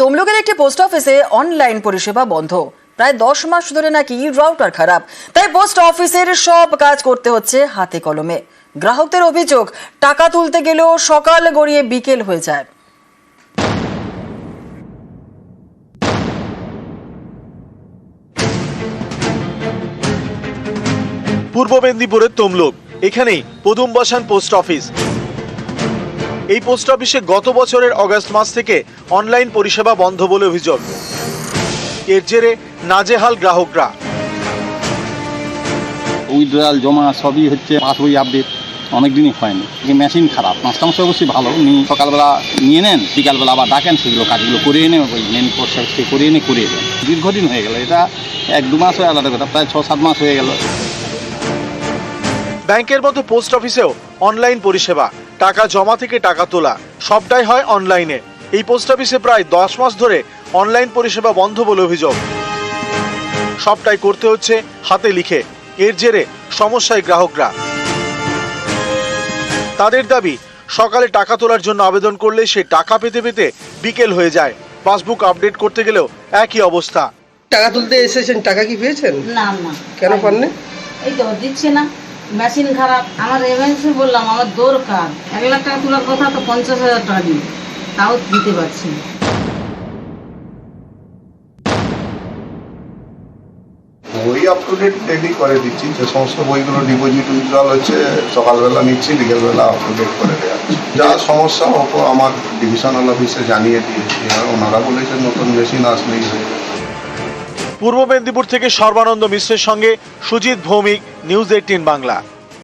তমলুকের একটি পোস্ট অফিসে অনলাইন পরিষেবা বন্ধ। প্রায় দশ মাস ধরে নাকি রাউটার খারাপ। তাই পোস্ট অফিসের সব কাজ করতে হচ্ছে হাতে কলমে। গ্রাহকদের অভিযোগ, টাকা তুলতে গেলেও সকাল গড়িয়ে বিকেল হয়ে যায়। পূর্ব মেদিনীপুরের তমলুক। এখানেই পদুম বসান পোস্ট অফিস। এই পোস্ট অফিসে গত বছরের অগস্ট মাস থেকে অনলাইন পরিষেবা বন্ধ বলে অভিযোগ। এর জেরে নাজেহাল গ্রাহকরা। উইথড্রয়াল জমা সবই হচ্ছে পাসবই আপডেট অনেকদিনই হয়নি। মেশিন খারাপ মাস্টার মশাই অবশ্যই ভালো উনি সকালবেলা নিয়ে নেন বিকালবেলা আবার ডাকেন সেগুলো কাজগুলো করে এনে ওই মেন পোস্ট অফিসে করে এনে করে দেন। দীর্ঘদিন হয়ে গেল এটা এক দু মাস হয়ে আলাদা কথা প্রায় ছ সাত মাস হয়ে গেল। ব্যাংকের মতো পোস্ট অফিসেও অনলাইন পরিষেবা। টাকা জমা থেকে টাকা তোলা সবটাই হয় অনলাইনে। এই পোস্ট অফিসে প্রায় দশ মাস ধরে অনলাইন পরিষেবা বন্ধ বলে অভিযোগ। সবটাই করতে হচ্ছে হাতে লিখে। এর জেরে সমস্যায় গ্রাহকরা। তাদের দাবি সকালে টাকা তোলার জন্য আবেদন করলে সে টাকা পেতে পেতে বিকেল হয়ে যায়। পাসবুক আপডেট করতে গেলেও একই অবস্থা। টাকা তুলতে এসেছেন টাকা কি পেয়েছেন? না না। কেন পাননি? এই তো দিচ্ছে না। মেশিন খারাপ, আমার এমএনসি বললাম, আমার দরকার। এক লাখ টাকা তোলার কথা তো পঞ্চাশ হাজার টাকা দিন তাও দিতে পারছি বই আপ ডেলি করে দিচ্ছি। যে সমস্ত বইগুলো ডিপোজিট উইথড্রল হচ্ছে, সকালবেলা নিচ্ছি, বিকেলবেলা আপ করে দেওয়া যা সমস্যা আমার ডিভিশনাল অফিসে জানিয়ে দিয়েছি। আর ওনারা বলেছেন, নতুন মেশিন আসলেই হয়ে। পূর্ব মেদিনীপুর থেকে সর্বানন্দ মিশ্রের সঙ্গে সুজিত ভৌমিক নিউজ এইটিন বাংলা।